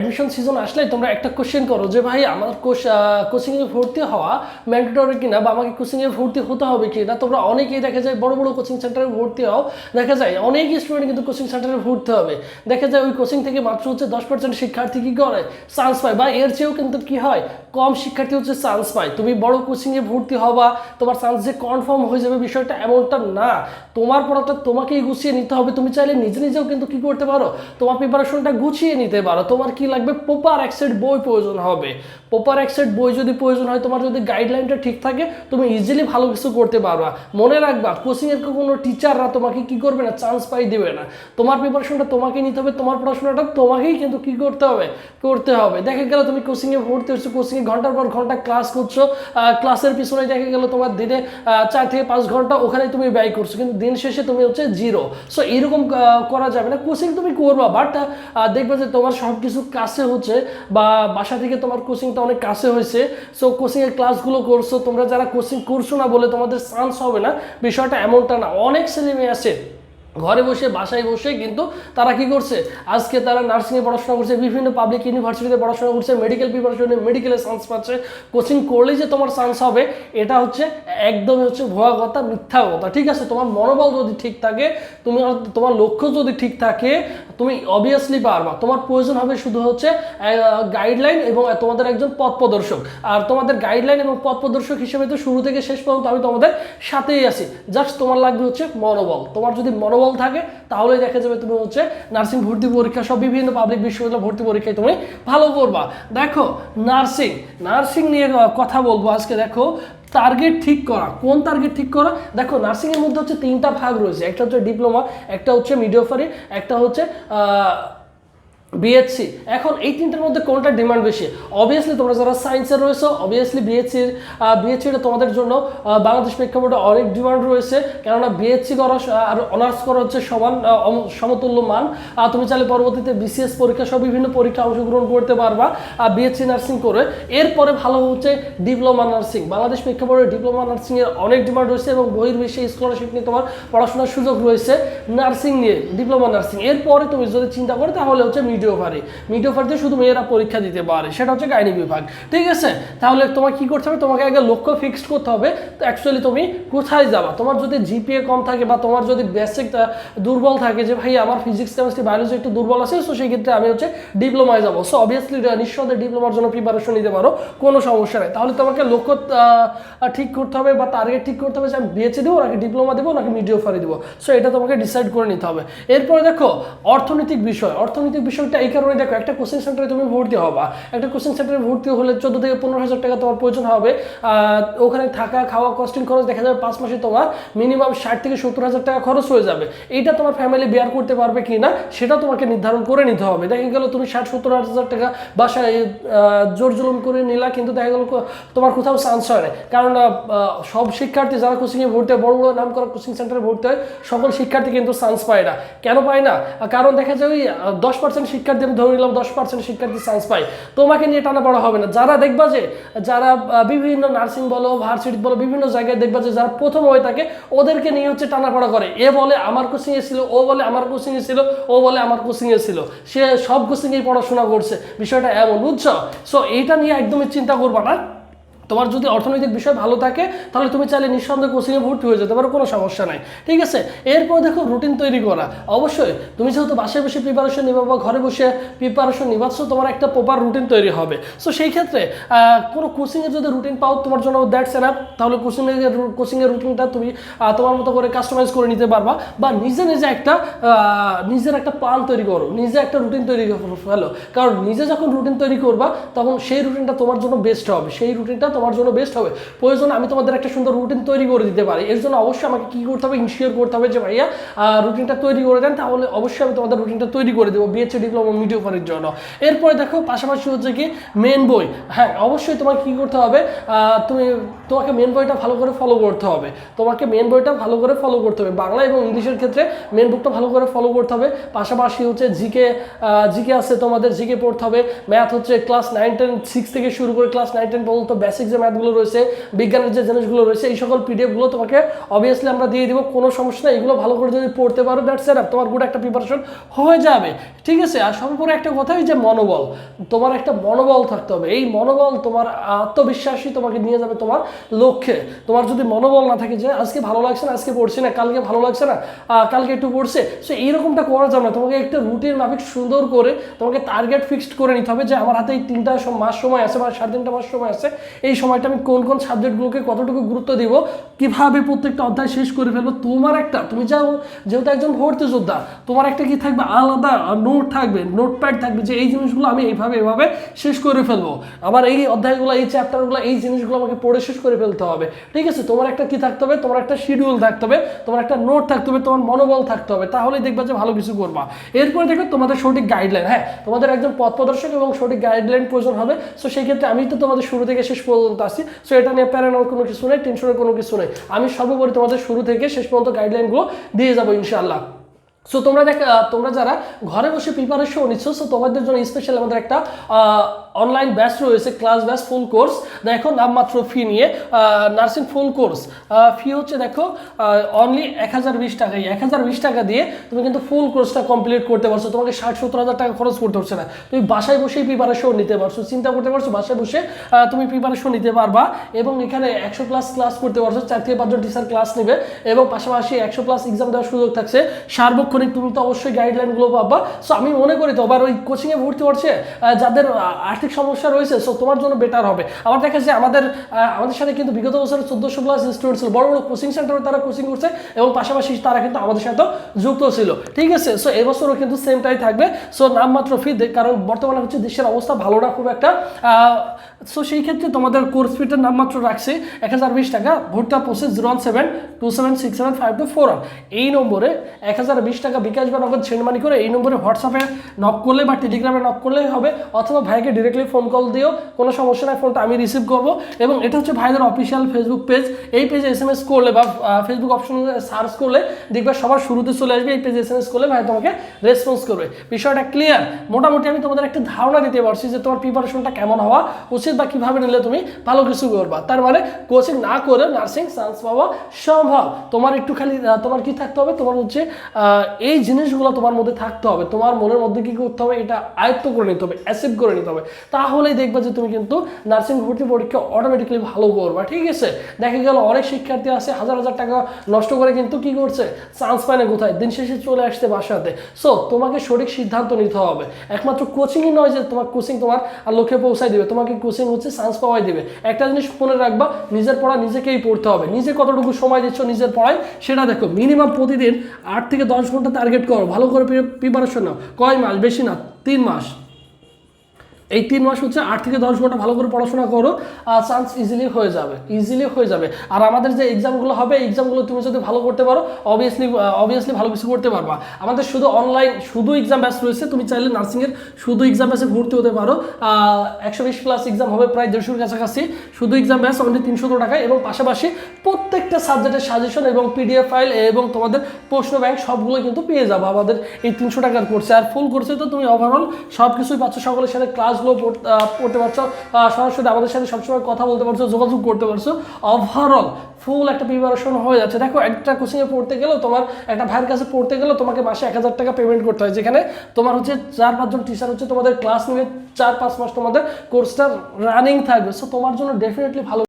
Admission season আসলেই তোমরা একটা কোশ্চেন করো যে, ভাই, আমার কোচিংয়ে ভর্তি হওয়া ম্যান্ডেটরি কিনা বা আমাকে কোচিংয়ে ভর্তি হতে হবে কি? না তোমরা অনেকেই দেখা যায় বড় বড় কোচিং সেন্টারে ভর্তি হও। দেখা যায় অনেক স্টুডেন্ট কিন্তু কোচিং সেন্টারে ভর্তি হবে। দেখা যায় ওই কোচিং থেকে মাত্র হচ্ছে দশ পার্সেন্ট শিক্ষার্থী কি করে? চান্স পায়। বা এর চেয়েও কিন্তু কি হয়? কম শিক্ষার্থী হচ্ছে চান্স পায়। তুমি বড় কোচিংয়ে ভর্তি হবা, তোমার চান্স যে কনফার্ম হয়ে যাবে বিষয়টা এমনটা না। তোমার পড়াটা তোমাকেই গুছিয়ে নিতে হবে। তুমি চাইলে নিজে, নিজেও কিন্তু কি করতে পারো? তোমার প্রিপারেশনটা গুছিয়ে নিতে পারো। তোমার কি লাগবে প্রপার অ্যাক্সেট বই প্রয়োজন হবে। প্রপার অ্যাক্সেট বই যদি প্রয়োজন হয়, তোমার যদি গাইডলাইনটা ঠিক থাকে, তুমি ইজিলি ভালো কিছু করতে পারবা। মনে রাখবা কোচিংয়ের কোনো টিচাররা তোমাকে কি করবে না চান্স পাই দেবে না। তোমার প্রিপারেশনটা তোমাকে নিতে হবে, তোমার পড়াশোনাটা তোমাকেই কিন্তু কি করতে হবে? করতে হবে। দেখা গেল তুমি কোচিংয়ে ভর্তি হচ্ছো কোচিংয়ে ঘণ্টার পর ঘণ্টা ক্লাস করছ ক্লাসের পিছনে দেখা গেল তোমার দিনে চার থেকে পাঁচ ঘণ্টা ওখানে তুমি ব্যয় করছ, কিন্তু দিন শেষে তুমি হচ্ছে জিরো সো এরকম করা যাবে না। কোচিং তুমি করবা বাট দেখবে যে তোমার সব কিছু কাছে হচ্ছে বা বাসা থেকে তোমার কোচিংটা অনেক কাছে হয়েছে। সো কোচিংয়ের ক্লাসগুলো করছ, তোমরা যারা কোচিং করছ না বলে তোমাদের চান্স হবে না। বিষয়টা এমনটা না। অনেক ছেলে মেয়ে আছে ঘরে বসে, বাসায় বসে কিন্তু তারা কি করছে? আজকে তারা নার্সিংয়ে পড়াশোনা করছে, বিভিন্ন পাবলিক ইউনিভার্সিটিতে পড়াশোনা করছে মেডিকেল প্রিপারেশনে মেডিকেলে চান্স পাচ্ছে কোচিং করলেই যে তোমার চান্স হবে, এটা হচ্ছে একদমই হচ্ছে ভুয়া কথা, মিথ্যা কথা, ঠিক আছে? তোমার মনোবল যদি ঠিক থাকে, তুমি তোমার লক্ষ্য যদি ঠিক থাকে, তুমি অবভিয়াসলি পারবা। তোমার প্রয়োজন হবে শুধু হচ্ছে গাইডলাইন এবং তোমাদের একজন পথ প্রদর্শক। আর তোমাদের গাইডলাইন এবং পথ প্রদর্শক হিসেবে তো শুরু থেকে শেষ পর্যন্ত আমি তোমাদের সাথেই আছি। জাস্ট তোমার লাগবে হচ্ছে মনোবল। তোমার যদি মনোবল থাকে তাহলে দেখা যাবে তুমি হচ্ছে নার্সিং ভর্তি পরীক্ষা সব বিভিন্ন পাবলিক বিশ্ববিদ্যালয় ভর্তি পরীক্ষায় তুমি ভালো করবা দেখো নার্সিং নার্সিং নিয়ে কথা বলব আজকে, দেখো টার্গেট ঠিক করা, কোন টার্গেট ঠিক করা? দেখো নার্সিংয়ের মধ্যে হচ্ছে তিনটা ভাগ রয়েছে, একটা হচ্ছে ডিপ্লোমা একটা হচ্ছে মিডিওফারি একটা হচ্ছে বিএসসি এখন এই তিনটার মধ্যে কোনটা ডিমান্ড বেশি? অবভিয়াসলি তোমরা যারা সায়েন্সে রয়েছে অবভিয়াসলি বিএসসির বিএসসিটা তোমাদের জন্য বাংলাদেশ প্রেক্ষাপটে অনেক ডিমান্ড রয়েছে। কেননা বিএসসি করা আর অনার্স করা হচ্ছে সমান সমতুল্য মান। তুমি চাইলে পরবর্তীতে বিসিএস পরীক্ষা সব বিভিন্ন পরীক্ষা অংশগ্রহণ করতে পারবা বিএসসি নার্সিং করে। এরপরে ভালো হচ্ছে ডিপ্লোমা নার্সিং বাংলাদেশ প্রেক্ষাপটে ডিপ্লোমা নার্সিং এর অনেক ডিমান্ড রয়েছে এবং বহির্বিশ্বে স্কলারশিপ নিয়ে তোমার পড়াশোনার সুযোগ রয়েছে নার্সিং নিয়ে ডিপ্লোমা নার্সিং এরপরে তুমি যদি চিন্তা করো, তাহলে হচ্ছে মিডিওফারি মিডিওফারিতে শুধু মেয়েরা পরীক্ষা দিতে পারে, সেটা হচ্ছে গাইনি বিভাগ। ঠিক আছে? তাহলে তোমার কি করতে হবে? তোমাকে আগে লক্ষ্য ফিক্সড করতে হবে। তো অ্যাকচুয়ালি তুমি কোথায় যাবা? তোমার যদি জিপিএ কম থাকে বা তোমার যদি বেসিক দুর্বল থাকে যে, ভাই, আমার ফিজিক্স কেমিস্ট্রি বায়োলজি একটু দুর্বল আছে সো সেই ক্ষেত্রে আমি হচ্ছে ডিপ্লোমায় যাব। সো অবভিয়াসলি নিঃসন্দেহে ডিপ্লোমার জন্য প্রিপারেশন নিতে পারো, কোনো সমস্যা নেই। তাহলে তোমাকে লক্ষ্য ঠিক করতে হবে বা টার্গেট ঠিক করতে হবে যে, আমি বিএসসি দেবো, নাকি ডিপ্লোমা দেবো, নাকি মিডিওফারি দেবো? সো এটা তোমাকে ডিসাইড করে নিতে হবে। এরপরে দেখো, অর্থনৈতিক বিষয়। অর্থনৈতিক বিষয়টা এই কারণে দেখো একটা কোচিং সেন্টারে তুমি ভর্তি হবা। একটা কোচিং সেন্টারে ভর্তি হলে চোদ্দ থেকে পনেরো হাজার টাকা তোমার প্রয়োজন হবে। ওখানে থাকা, খাওয়া কস্টিং খরচ দেখা যাবে পাঁচ মাসে তোমার মিনিমাম ষাট থেকে সত্তর হাজার টাকা খরচ হয়ে যাবে। এইটা তোমার ফ্যামিলি বেয়ার করতে পারবে কি না সেটা তোমাকে নির্ধারণ করে নিতে হবে। দেখা গেল তুমি ষাট সত্তর হাজার টাকা বাসায় জোর জুলুম করে নিলা, কিন্তু দেখা গেল তোমার কোথাও চান্স হয় না কারণ সব শিক্ষার্থী যারা কোচিংয়ে ভর্তি হয়, বড় বড় নাম করা কোচিং সেন্টারে ভর্তি হয়, সকল শিক্ষার্থী কিন্তু চান্স পায় না। কেন পায় না? কারণ দেখা যায় ওই দশ পার্সেন্ট শিক্ষার্থী আমি ধরে নিলাম দশ পার্সেন্ট শিক্ষার্থী সায়েন্স পাই তোমাকে নিয়ে টানা পড়া হবে না। যারা দেখবা যে, যারা বিভিন্ন নার্সিং বলো ভার্সিটি বলো, বিভিন্ন জায়গায় দেখবা যে, যারা প্রথম হয়ে থাকে, ওদেরকে নিয়ে হচ্ছে টানা পড়া করে। এ বলে আমার কোচিংয়ে ছিল, ও বলে আমার কোচিংয়ে ছিল, ও বলে আমার কোচিংয়ে ছিল। সে সব কোচিংয়েই পড়াশোনা করছে। বিষয়টা এমন, বুঝছ? সো এইটা নিয়ে একদমই চিন্তা করবা না। তোমার যদি অর্থনৈতিক বিষয় ভালো থাকে, তাহলে তুমি চাইলে নিঃসন্দেহে কোচিংয়ে ভর্তি হয়ে যেতে পারো, কোনো সমস্যা নাই। ঠিক আছে? এরপর দেখো রুটিন তৈরি করা। অবশ্যই, তুমি যেহেতু বাসায় বসে প্রিপারেশন নিবা বা ঘরে বসে প্রিপারেশন নিবাচ্ছ তোমার একটা প্রপার রুটিন তৈরি হবে। সো সেই ক্ষেত্রে কোনো কোচিংয়ের যদি রুটিন পাও, তোমার জন্য দ্যাটস এনাফ তাহলে কোচিংয়ের কোচিংয়ের রুটিনটা তুমি তোমার মতো করে কাস্টমাইজ করে নিতে পারবা। বা নিজে নিজে একটা নিজের একটা প্ল্যান তৈরি করো। নিজে একটা রুটিন তৈরি করে ফেলো। কারণ নিজে যখন রুটিন তৈরি করবা, তখন সেই রুটিনটা তোমার জন্য বেস্ট হবে। সেই রুটিনটা তোমার জন্য বেস্ট হবে। প্রয়োজন আমি তোমাদের একটা সুন্দর রুটিন তৈরি করে দিতে পারি। এর জন্য অবশ্যই আমাকে কী করতে হবে? ইনশিওর করতে হবে যে, ভাইয়া রুটিনটা তৈরি করে দেন, তাহলে অবশ্যই আমি তোমাদের রুটিনটা তৈরি করে দেবো বিএসসি ডিপ্লোমা মিডিওফারের জন্য। এরপরে দেখো, পাশাপাশি হচ্ছে কি মেন বই। হ্যাঁ অবশ্যই তোমাকে কী করতে হবে? তুমি তোমাকে মেন বইটা ভালো করে ফলো করতে হবে। তোমাকে মেন বইটা ভালো করে ফলো করতে হবে। বাংলা এবং ইংলিশের ক্ষেত্রে মেন বুকটা ভালো করে ফলো করতে হবে। পাশাপাশি হচ্ছে জিকে জিকে আছে তোমাদের জিকে পড়তে হবে। ম্যাথ হচ্ছে ক্লাস নাইন টেন সিক্স থেকে শুরু করে ক্লাস নাইন টেন পর্যন্ত বেসিক যে ম্যাথগুলো রয়েছে, বিজ্ঞানের যে জিনিসগুলো রয়েছে, এই সকল পিডিএফগুলো তোমাকে অবভিয়াসলি আমরা দিয়ে দিব। কোনো সমস্যা নেই, এগুলো ভালো করে যদি পড়তে পারো দ্যাটস এট তোমার গুড একটা প্রিপারেশন হয়ে যাবে। ঠিক আছে? আর সর্বোপরি একটা কথা এই যে মনোবল। তোমার একটা মনোবল থাকতে হবে। এই মনোবল তোমার আত্মবিশ্বাসই তোমাকে নিয়ে যাবে তোমার লক্ষ্যে। তোমার যদি মনোবল না থাকে যে আজকে ভালো লাগছে না, আজকে পড়ছি না, কালকে ভালো লাগছে না কালকে একটু পড়ছে, সো এইরকমটা করা যাবে না। তোমাকে একটা রুটিন মাফিক সুন্দর করে তোমাকে টার্গেট ফিক্সড করে নিতে হবে যে আমার হাতে এই তিনটা মাস সময় আছে বা সাড়ে তিনটা মাস সময় আছে, এই সময়টা আমি কোন কোন সাবজেক্টগুলোকে কতটুকু গুরুত্ব দিব, কীভাবে প্রত্যেকটা অধ্যায় শেষ করে ফেলব, তোমার একটা, তুমি যাও, যেহেতু একজন ভর্তি যোদ্ধা, তোমার একটা কি থাকবে? আলাদা নোট থাকবে নোটপ্যাড থাকবে যে এই জিনিসগুলো আমি এইভাবে, এভাবে শেষ করে ফেলব। আবার এই অধ্যায়গুলো, এই চ্যাপ্টারগুলো এই জিনিসগুলো আমাকে পড়ে শেষ করে ফেলতে হবে। ঠিক আছে? তোমার একটা কি থাকতে হবে? তোমার একটা শিডিউল থাকতে হবে। তোমার একটা নোট থাকতে হবে। তোমার মনোবল থাকতে হবে। তাহলেই দেখবা যে ভালো কিছু করবা। এরপরে দেখবে তোমাদের সঠিক গাইডলাইন হ্যাঁ তোমাদের একজন পথ প্রদর্শক এবং সঠিক গাইডলাইন প্রয়োজন হবে। সো সেই ক্ষেত্রে আমি তো তোমাদের শুরু থেকে শেষ পর্যন্ত আসি সো এটা নিয়ে প্যারানোর কোনো কিছু নেই টেনশনের কোনো কিছু নেই। আমি সর্বোপরি তোমাদের শুরু থেকে শেষ পর্যন্ত গাইডলাইনগুলো দিয়ে যাব ইনশাআল্লাহ। সো তোমরা দেখ তোমরা যারা ঘরে বসে প্রিপারেশন নিচ্ছ সো তোমাদের জন্য স্পেশাল আমাদের একটা অনলাইন ব্যাচ রয়েছে ক্লাস ব্যাচ ফুল কোর্স দেখো নামমাত্র ফি নিয়ে নার্সিং ফুল কোর্স ফি হচ্ছে দেখো অনলি এক হাজার বিশ টাকা। এক হাজার বিশ টাকা দিয়ে তুমি কিন্তু ফুল কোর্সটা কমপ্লিট করতে পারছ। তোমাকে ষাট সত্তর হাজার টাকা খরচ করতে হচ্ছে না। তুমি বাসায় বসেই প্রিপারেশন নিতে পারছ চিন্তা করতে পারছ বাসায় বসে তুমি প্রিপারেশন নিতে পারবা এবং এখানে একশো প্লাস ক্লাস করতে পারছ চার থেকে পাঁচজন টিচার ক্লাস নেবে এবং পাশাপাশি একশো প্লাস এক্সাম দেওয়ার সুযোগ থাকছে। সার্বক্ষণিক তুমি তো অবশ্যই গাইডলাইনগুলো পাবা। সো আমি মনে করি তো আবার ওই কোচিংয়ে ভর্তি হচ্ছে যাদের আহ, আর্থিক সমস্যা রয়েছে সো তোমার জন্য বেটার হবে। আমার দেখা যাচ্ছে আমাদের আমাদের সাথে কিন্তু বিগত বছরে চোদ্দোশো প্লাস স্টুডেন্ট ছিল, বড় বড় কোচিং সেন্টারে তারা কোচিং করছে এবং পাশাপাশি তারা কিন্তু আমাদের সাথে যুক্ত ছিল। ঠিক আছে সো এবছরও কিন্তু সেমটাই থাকবে। সো নামমাত্র ফি কারণ বর্তমানে হচ্ছে দেশের অবস্থা ভালো না, খুব একটা সো সেই ক্ষেত্রে তোমাদের কোর্স ফিটার নামমাত্র রাখছে এক হাজার বিশ টাকা। ভোটটা process zero one seven two seven six seven five two four one এই নম্বরে এক হাজার বিশ টাকা বিকাশ বা নগদ সেন্ড করে এই নম্বরে হোয়াটসঅ্যাপে নক করলে বা টেলিগ্রামে নক করলেই হবে, অথবা ভাইকে ডিরেক্টলি ফোন কল দিও, কোনো সমস্যা নাই ফোনটা আমি রিসিভ করব। এবং এটা হচ্ছে ভাইদের অফিসিয়াল ফেসবুক পেজ এই পেজে এস এম এস করলে বা ফেসবুক অপশন সার্চ করলে দেখবে সবার শুরুতে চলে আসবে এই পেজে এস এম এস করলে ভাই তোমাকে রেসপন্স করবে। বিষয়টা ক্লিয়ার মোটামুটি আমি তোমাদের একটা ধারণা দিতে পারছি যে তোমার প্রিপারেশনটা কেমন হওয়া উচিত বা কীভাবে নিলে তুমি ভালো কিছু করবা। তার মানে কোচিং না করে নার্সিং চান্স পাওয়া সম্ভব। তোমার একটু খালি তোমার কি থাকতে হবে? তোমার হচ্ছে এই জিনিসগুলো তোমার মধ্যে থাকতে হবে। তোমার মনের মধ্যে কি করতে হবে? এটা আয়ত্ত করে নিতে হবে অ্যাসেপ্ট করে নিতে হবে। তাহলেই দেখবে যে তুমি কিন্তু নার্সিং ভর্তি পরীক্ষা অটোমেটিকলি ভালো করবা, ঠিক আছে? দেখা গেল অনেক শিক্ষার্থী আছে, হাজার হাজার টাকা নষ্ট করে কিন্তু কি করছে? চান্স পায় না কোথায়? দিন শেষে চলে আসতে বাসাতে। সো তোমাকে সঠিক সিদ্ধান্ত নিতে হবে। একমাত্র কোচিংই নয় যে তোমার কোচিং তোমার লক্ষ্যে পৌঁছায় দিবে, তোমাকে কোচিং হচ্ছে চান্স পাওয়াই দিবে। একটা জিনিস মনে রাখবা, নিজের পড়া নিজেকেই পড়তে হবে। নিজে কতটুকু সময় দিচ্ছ নিজের পড়ায়, সেটা দেখো মিনিমাম প্রতিদিন আট থেকে দশ ঘণ্টা টার্গেট করো। ভালো করে প্রিপারেশন নাও। কয় মাস? বেশি না, তিন মাস। এই তিন মাস হচ্ছে আট থেকে দশ ঘণ্টা ভালো করে পড়াশোনা করো চান্স ইজিলি হয়ে যাবে ইজিলি হয়ে যাবে। আর আমাদের যে এক্সামগুলো হবে এক্সামগুলো তুমি যদি ভালো করতে পারো অবভিয়াসলি অবভিয়াসলি ভালো কিছু করতে পারবা। আমাদের শুধু অনলাইন শুধু এক্সাম ব্যাচ রয়েছে, তুমি চাইলে নার্সিংয়ের শুধু এক্সাম ব্যাচে ভর্তি হতে পারো। একশো বিশ প্লাস এক্সাম হবে প্রায় দেড়শোর কাছাকাছি। শুধু এক্সাম ব্যাচ অনলি তিনশো টাকায়। এবং পাশাপাশি প্রত্যেকটা সাবজেক্টের সাজেশন এবং পিডিএফ ফাইল এবং তোমাদের প্রশ্ন ব্যাংক সবগুলো কিন্তু পেয়ে যাব। আমাদের এই তিনশো টাকার কোর্সে আর ফুল কোর্সে তো তুমি ওভারঅল সব কিছুই পাচ্ছ। সকলের সাথে ক্লাসগুলো পড়তে পারছ। সরাসরি আমাদের সাথে সবসময় কথা বলতে পারছ, যোগাযোগ করতে পারছ। ওভারঅল ফুল একটা প্রিপারেশন হয়ে যাচ্ছে। দেখো, একটা কোচিংয়ে পড়তে গেলেও তোমার, একটা ভাইয়ের কাছে পড়তে গেলেও তোমাকে মাসে এক হাজার টাকা পেমেন্ট করতে হয়। যেখানে তোমার হচ্ছে চার পাঁচজন টিচার হচ্ছে তোমাদের ক্লাস নিয়ে চার পাঁচ মাস তোমাদের কোর্সটা রানিং থাকবে। সো তোমার জন্য ডেফিনেটলি ভালো